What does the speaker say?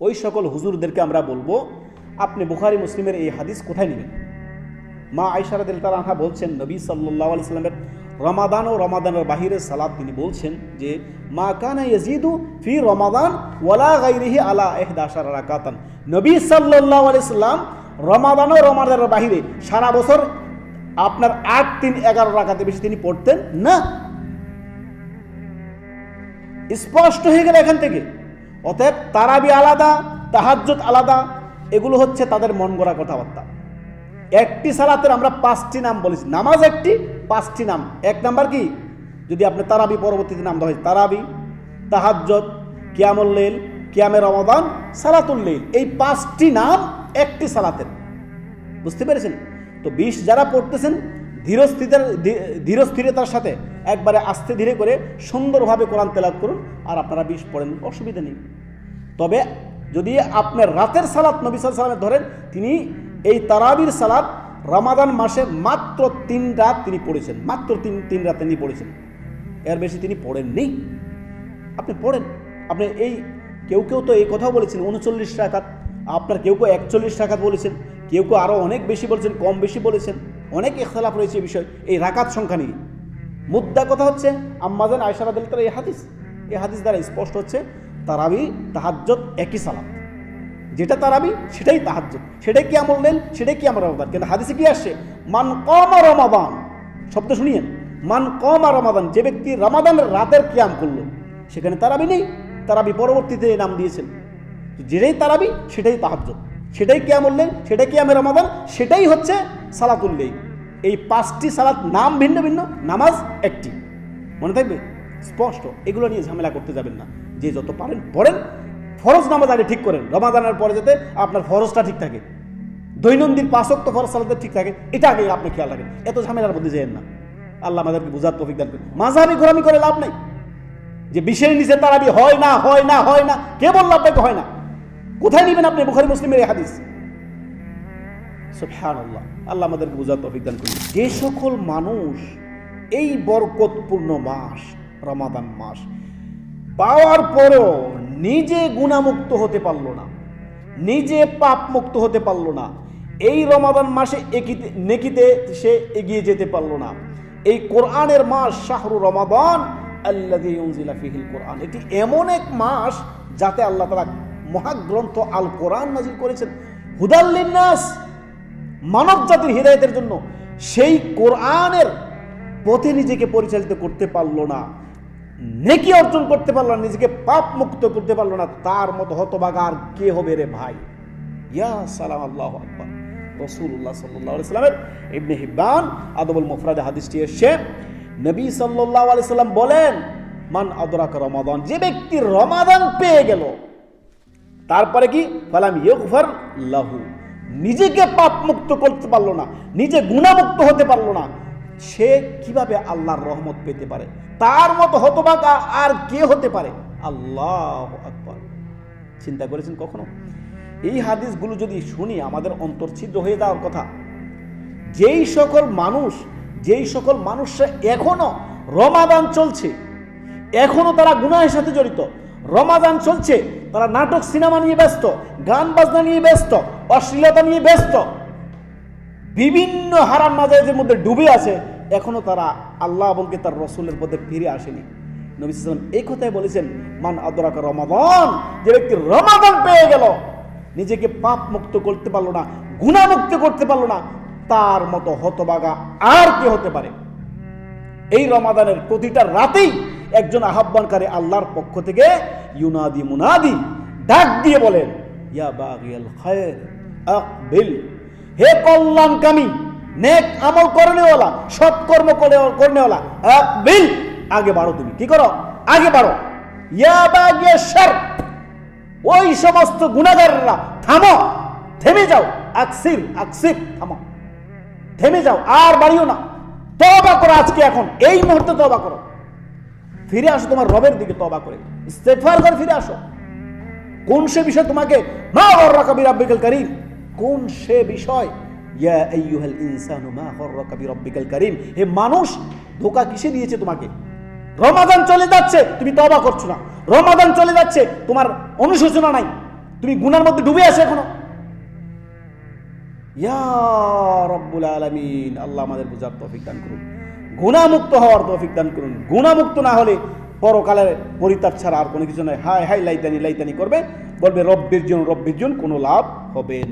ওই সকল হুজুরদেরকে আমরা বলব, আপনি বুখারি, মুসলিমের এই হাদিস কোথায় নেবেন? মা আইসারা দিল তালা আনহা বলছেন, নবী সাল্লাহ আলি সাল্লামের রমাদান ও রমাদানের বাহিরে সালাদ তিনি বলছেন যে, মা কানা ইয়াজিদু ফি রমাদান ওয়ালা গাইরিহি আলা এহদাশার রাকাতান। নবী সাল্লাহ আলি সাল্লাম রমাদান ও রমাদানের বাহিরে সারা বছর আপনার আট, তিন, এগারো রাকাতে বেশি তিনি পড়তেন না? স্পষ্ট হয়ে গেল এখান থেকে। অতএব তারাবি আলাদা, তাহাজ্জুদ আলাদা, এগুলো হচ্ছে তাদের মন গড়া কথাবার্তা। একটি সালাতের আমরা পাঁচটি নাম বলেছি। নামাজ একটি, পাঁচটি নাম। এক নাম্বার কি? যদি আপনি তারাবি পরবর্তীতে নাম হয় তারাবি তাহাজ্জত কিয়ামুল্লেল কিয়ামে রমাদান সালাতুল্লেল এই পাঁচটি নাম একটি সালাতের। বুঝতে পেরেছেন? তো বিশ যারা পড়তেছেন, ধীরস্থিতার ধীরস্থিরতার সাথে একবারে আস্তে ধীরে করে সুন্দরভাবে কোরআন তেলাত করুন, আর আপনারা বিশ পড়েন, অসুবিধা নেই। তবে যদি আপনার রাতের সালাত নবী সালামের ধরেন, তিনি এই তারাবির সালাত রামাদান মাসে মাত্র তিন রাত তিনি পড়েছেন, মাত্র তিন তিন রাত তিনি পড়েছেন। এর বেশি তিনি পড়েননি আপনি পড়েন। আপনি এই কেউ কেউ তো এই কথাও বলেছেন, উনচল্লিশ টাকাত আপনার কেউ কেউ একচল্লিশ টাকাত বলেছেন, কেউ কেউ আরও অনেক বেশি বলেছেন, কম বেশি বলেছেন। অনেক এখতলাফ রয়েছে এই বিষয়, এই রাকাত সংখ্যা নিয়ে। মুদ্রা কথা হচ্ছে আম্মাজান আয়সারা দিল এই হাদিস এই হাদিস দ্বারা স্পষ্ট হচ্ছে, তারাবি তাহাজ্জত একই সালাত। যেটা তারাবি, সেটাই তাহাজ্জত সেটাই কি আমল নেন সেটাই কি আমার রমাদান। কিন্তু হাদিসে কি আসছে? মান কম রমাদান, শব্দ শুনিয়েন, মান কম রমাদান, যে ব্যক্তি রমাদানের রাতের কিয়াম করল, সেখানে তারাবি নেই, তারাবি পরবর্তীতে নাম দিয়েছেন। যেটাই তারাবি, সেটাই তাহাজ্জত সেটাই কিয়াম উল্লেন সেটাই কিয়ামে রমাদান, সেটাই হচ্ছে সালাতুল্লেই এই পাঁচটি সালাত নাম ভিন্ন ভিন্ন, নামাজ একটি। মনে থাকবে? স্পষ্ট। এগুলো নিয়ে ঝামেলা করতে যাবেন না। যে যত পারেন, পড়েন। ফরজ নামাজ আগে ঠিক করেন। রমাদানের পরে যাতে আপনার ফরজটা ঠিক থাকে। দৈনন্দিন পাঁচক্ত ফরজ সালাতে ঠিক থাকে। এটা আগে আপনি খেয়াল রাখেন। এত ঝামেলার মধ্যে যেন না। আল্লাহ আমাদেরকে বুঝার তফিক দান করেন। মাঝাবি ঘোরামি করে লাভ নাই। যে বিশের নিচে তারাবি হয় না হয় না হয় না কে বলল আপনাকে হয় না। কোথায় নেবেন আপনি? বুখারি, মুসলিমের হাদিস। আল্লাহ আমাদেরকে বুঝার তৌফিক দান করুন। যে সকল মানুষ এই বরকতপূর্ণ মাস, রমাদান মাস, পাওয়ার পরও নিজে গুণামুক্ত হতে পারল না, নিজে পাপ মুক্ত হতে পারল না, এই রমাদান মাসে একিতে, নেকিতে সে এগিয়ে যেতে পারল না। এই কোরআনের মাস শাহরু রমাদান উনজিলা ফিহিল কোরআন। এটি এমন এক মাস যাতে আল্লাহ তাআলা মহাগ্রন্থ আল কোরআন নাজিল করেছেন। হুদাল্লিন্নাস মানব জাতির হৃদায়তের জন্য সেই কোরআনের পথে নিজেকে পরিচালিত করতে পারল না, নেকি অর্জন করতে পারল না, নিজেকে পাপ মুক্ত করতে পারল না, তার মতো হতবাগা আর কে হবে রে ভাই? ইয়া সালাম আল্লাহ আকবর। রসুল্লাহ সাল্লাহ সাল্লামের ইবনে হিব্বান আদবুল মুফরাদে হাদিসটি এসে নবী সাল্লাহ আলি সাল্লাম বলেন, মান আদরাক রমাদান যে ব্যক্তি রমাদান পেয়ে গেল, তারপরে কি? ফালাম ইয়গফার লাহু নিজেকে পাপ মুক্ত করতে পারল না, নিজে গুণামুক্ত হতে পারল না, সে কীভাবে আল্লাহর রহমত পেতে পারে? তার মতো হতবাকা আর কে হতে পারে? আল্লাহ আকবর। চিন্তা করেছেন কখনো? এই হাদিসগুলো যদি শুনি, আমাদের অন্তর্ছিদ্র হয়ে যাওয়ার কথা। যেই সকল মানুষ, যেই সকল মানুষরা এখনও রমাদান চলছে, এখনও তারা গুনাহের সাথে জড়িত, রমাদান চলছে, তারা নাটক, সিনেমা নিয়ে ব্যস্ত, গান বাজনা নিয়ে ব্যস্ত অশ্লীলতা নিয়ে ব্যস্ত। বিভিন্ন হারাম নাজাইজের মধ্যে ডুবে আছে। এখনও তারা আল্লাহ বলকে তার রসুলের পথে ফিরে আসেনি। নবী এই কথাই বলেছেন, মান আদরাক রমাদান যে ব্যক্তি রমাদান পেয়ে গেল, নিজেকে পাপ মুক্ত করতে পারল না গুণামুক্ত করতে পারল না, তার মতো হতবাগা আর কে হতে পারে? এই রমাদানের প্রতিটা রাতেই একজন আহ্বানকারী আল্লাহর পক্ষ থেকে ইউনাদি মুনাদি ডাক দিয়ে বলেন, ইয়া বাগিয়াল খায়ের আকবিল হে নেক আমল আকবিল আগে বাড়ো তুমি, কি করো? আগে বাড়ো। ওই সমস্ত গুণাগাররা থামো। থেমে যাও। থামো। থেমে যাও, আর বাড়িও না। তবা করো আজকে এখন। এই মুহূর্তে তবা করো। ফিরে আসো তোমার রবের দিকে তবা করে। ইস্তেগফার করে ফিরে আসো। কোন সে বিষয়ে তোমাকে মা গররাকা বিরাব্বিকাল কারীম কোন সে বিষয়? ইয়া আইয়ুহাল ইনসানু মা গররাকা কারীম। হে মানুষ, ধোকা কিসে দিয়েছে তোমাকে? রমাদান চলে যাচ্ছে, তুমি করছ না। রমাদান চলে যাচ্ছে, তোমার অনুশোচনা নাই। তুমি গুনার মধ্যে ডুবে আছো এখনও। ইয়া রব্বুল আলামিন, আল্লাহ আমাদের তৌফিক দান করুন। গুণামুক্ত হওয়ার তৌফিক দান করুন। গুণামুক্ত না হলে পরকালের পরিতাপ ছাড়া আর কোনো কিছু নয় হাই হাই লাইতানি লাইতানি করবে। বলবে, রব্বির জন রব্বির জন কোনো লাভ হবে না।